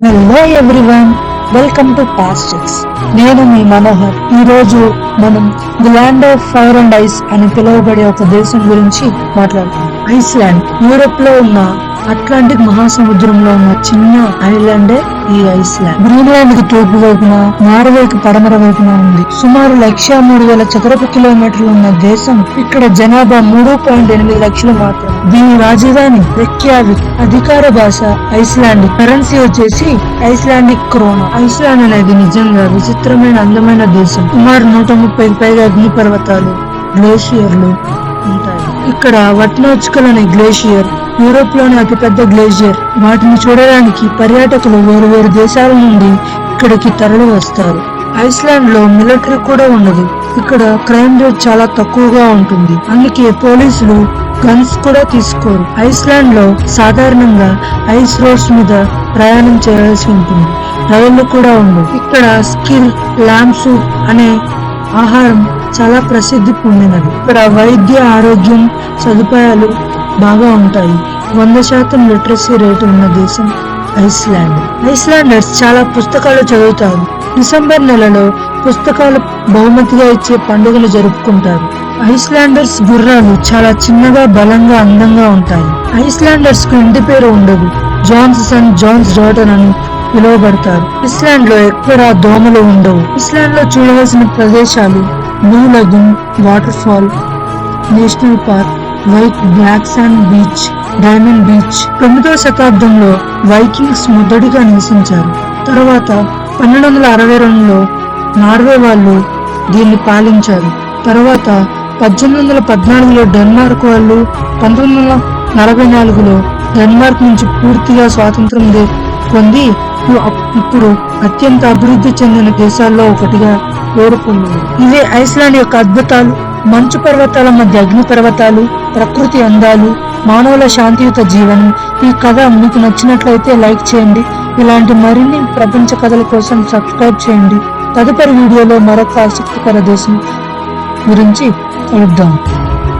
Hello everyone welcome to Pastics నేను మీ మనోహర్. ఈరోజు మనం the land of fire and ice అని పిలువబడే ఒక దేశం గురించి మాట్లాడుతాం. ఐస్లాండ్ యూరోప్లో ఉన్న అట్లాంటిక్ మహాసముద్రంలో ఉన్న చిన్న ఐలాండే ఈ ఐస్లాండ్. గ్రీన్లాండ్కి తూర్పు వైపున నార్వేకి పడమర వైపున ఉంది. సుమారు లక్ష మూడు వేల చదరపు కిలోమీటర్లు ఉన్న దేశం ఇక్కడ జనాభా మూడు పాయింట్ ఎనిమిది లక్షలు మాత్రం దీని రాజధాని రెక్యావిక్ అధికార భాష ఐస్లాండ్. కరెన్సీ వచ్చేసి ఐస్లాండిక్ క్రోనా. ఐస్లాండ్ అనేది నిజంగా విచిత్రమైన అందమైన దేశం. సుమారు నూట ముప్పై పైగా అగ్నిపర్వతాలు గ్లేషియర్లు ఉంటాయి. ఇక్కడ వట్లాచుకల్ అనే గ్లేషియర్ యూరోప్లోని అతిపెద్ద గ్లేషియర్. వాటిని చూడడానికి పర్యాటకులు వేరు వేరు దేశాల నుండి ఇక్కడికి తరలి వస్తారు. ఐస్లాండ్లో మిలిటరీ కూడా ఉండదు. ఇక్కడ క్రైమ్ రేట్ చాలా తక్కువగా ఉంటుంది. అందుకే పోలీసులు గన్స్ కూడా తీసుకోరు. ఐస్లాండ్లో సాధారణంగా ఐస్ రోడ్స్ మీద ప్రయాణం చేయాల్సి ఉంటుంది. రైళ్ళు కూడా ఉండవు. ఇక్కడ స్కిల్ ల్యాంప్స్ అనే ఆహారం చాలా ప్రసిద్ధి పొందినది. ఇక్కడ వైద్య ఆరోగ్యం సదుపాయాలు బాగా ఉంటాయి. వంద శాతం లిటరసీ రేటు ఉన్న దేశం ఐస్లాండ్. ఐస్లాండర్స్ చాలా పుస్తకాలు చదువుతారు. డిసెంబర్ నెలలో పుస్తకాలు బహుమతిగా ఇచ్చే పండుగలు జరుపుకుంటారు. ఐస్లాండర్స్ గుర్రాలు చాలా చిన్నగా బలంగా అందంగా ఉంటాయి. ఐస్లాండర్స్కు ఇంటి పేరు ఉండదు. జాన్స్ సన్ జాన్స్ డాటర్ అని పిలువబడతారు. ఇస్లాండ్లో ఎక్కడా దోమలు ఉండవు. ఇస్లాండ్లో చూడవలసిన ప్రదేశాలు blue lagoon waterfall national park white black sand beach diamond beach తొమ్మిదవ శతాబ్దంలో వైకింగ్స్ మొదటిగా నివసించారు. తర్వాత పన్నెండు వందల అరవై రెండులో నార్వే వాళ్ళు దీన్ని పాలించారు. తర్వాత పద్దెనిమిది వందల పద్నాలుగులో డెన్మార్క్ వాళ్ళు పంతొమ్మిది వందల నలభై నాలుగులో డెన్మార్క్ నుంచి పూర్తిగా స్వాతంత్రం పొంది ఇప్పుడు అత్యంత అభివృద్ధి చెందిన దేశాల్లో ఒకటిగా ఓడిపోయింది ఇవే ఐస్లాండ్ యొక్క అద్భుతాలు మంచు పర్వతాల మధ్య అగ్ని పర్వతాలు ప్రకృతి అందాలు మానవుల శాంతియుత జీవనం. ఈ కథ మీకు నచ్చినట్లయితే లైక్ చేయండి. ఇలాంటి మరిన్ని ప్రపంచ కథల కోసం సబ్స్క్రైబ్ చేయండి. తదుపరి వీడియోలో మరొక ఆసక్తికర దేశం గురించి కలుద్దాం.